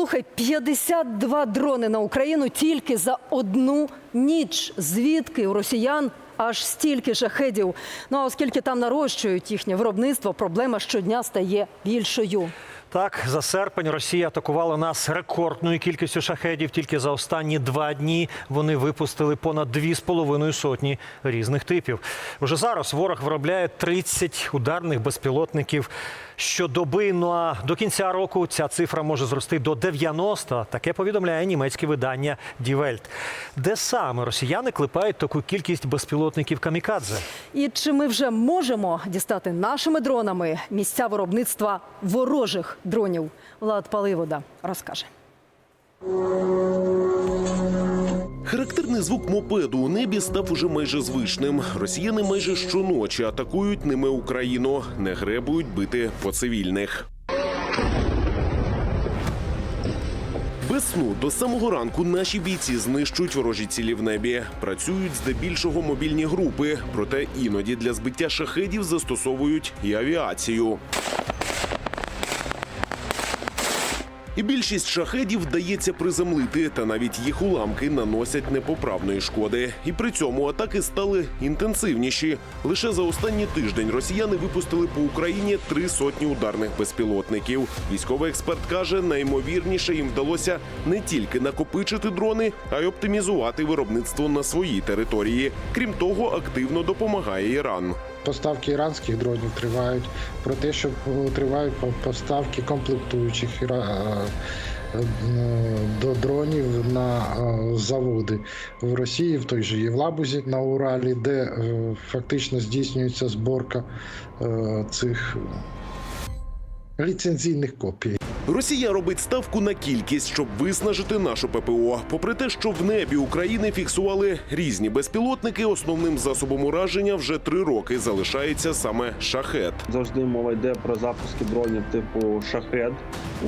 Слухай, 52 дрони на Україну тільки за одну ніч. Звідки у росіян аж стільки шахедів? Ну а оскільки там нарощують їхнє виробництво, проблема щодня стає більшою. Так, за серпень Росія атакувала нас рекордною кількістю шахедів. Тільки за останні два дні вони випустили понад дві з половиною сотні різних типів. Уже зараз ворог виробляє 30 ударних безпілотників щодоби. Ну а до кінця року ця цифра може зрости до 90. Таке повідомляє німецьке видання Welt. Де саме росіяни клепають таку кількість безпілотників камікадзе? І чи ми вже можемо дістати нашими дронами місця виробництва ворожих дронів? Влад Паливода розкаже. Характерний звук мопеду у небі став уже майже звичним. Росіяни майже щоночі атакують ними Україну, не гребують бити по цивільних. Без сну до самого ранку наші бійці знищують ворожі цілі в небі. Працюють здебільшого мобільні групи, проте іноді для збиття шахедів застосовують і авіацію. І більшість шахедів вдається приземлити, та навіть їх уламки наносять непоправної шкоди. І при цьому атаки стали інтенсивніші. Лише за останній тиждень росіяни випустили по Україні три сотні ударних безпілотників. Військовий експерт каже, найімовірніше їм вдалося не тільки накопичити дрони, а й оптимізувати виробництво на своїй території. Крім того, активно допомагає Іран. Поставки іранських дронів тривають, про те, що е, тривають поставки комплектуючих е, до дронів на е, заводи в Росії, в той же Євлабузі на Уралі, де фактично здійснюється зборка цих ліцензійних копій. Росія робить ставку на кількість, щоб виснажити нашу ППО. Попри те, що в небі України фіксували різні безпілотники, основним засобом ураження вже три роки залишається саме шахет. Завжди мова йде про запуски дронів типу шахед.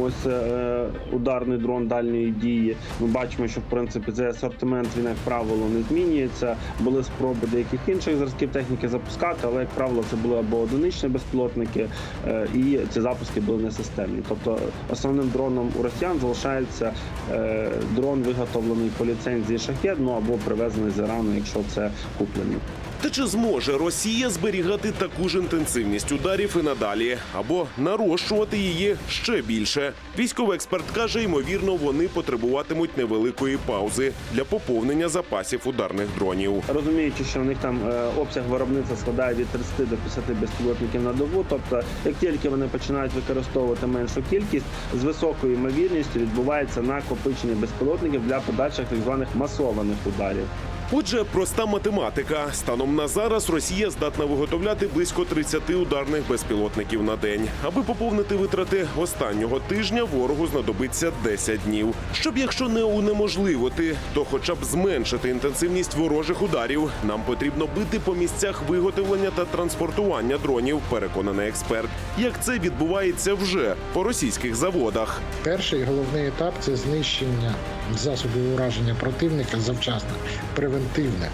Ось е, ударний дрон дальньої дії. Ми бачимо, що в принципі цей асортимент він як правило не змінюється. Були спроби деяких інших зразків техніки запускати, але як правило це були або одиничні безпілотники, е, і ці запуски були несистемні. Тобто основним дроном у росіян залишається е, дрон, виготовлений по ліцензії шахет, ну або привезений з Ірану, якщо це куплений. Та чи зможе Росія зберігати таку ж інтенсивність ударів і надалі, або нарощувати її ще більше? Військовий експерт каже, ймовірно, вони потребуватимуть невеликої паузи для поповнення запасів ударних дронів. Розуміючи, що у них там е, обсяг виробництва складає від 30 до 50 безпілотників на добу. Тобто, як тільки вони починають використовувати меншу кількість, з високою ймовірністю відбувається накопичення безпілотників для подальших так званих масованих ударів. Отже, проста математика. Станом на зараз Росія здатна виготовляти близько 30 ударних безпілотників на день. Аби поповнити витрати останнього тижня, ворогу знадобиться 10 днів. Щоб, якщо не унеможливити, то хоча б зменшити інтенсивність ворожих ударів, нам потрібно бити по місцях виготовлення та транспортування дронів, переконаний експерт. Як це відбувається вже по російських заводах. Перший головний етап це знищення засобів ураження противника завчасно, превентивне.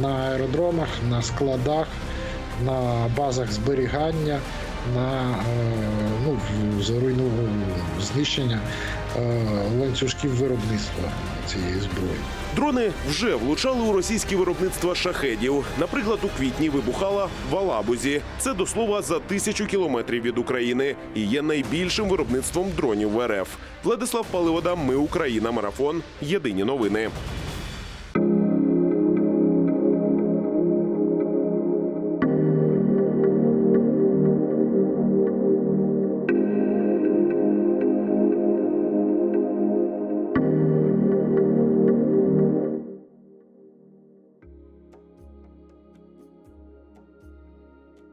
На аеродромах, на складах, на базах зберігання, на е, ну, знищення е, ланцюжків виробництва цієї зброї. Дрони вже влучали у російські виробництва шахедів. Наприклад, у квітні вибухала в Алабузі. Це до слова за тисячу кілометрів від України і є найбільшим виробництвом дронів в РФ. Владислав Паливода, Ми Україна, марафон. Єдині новини.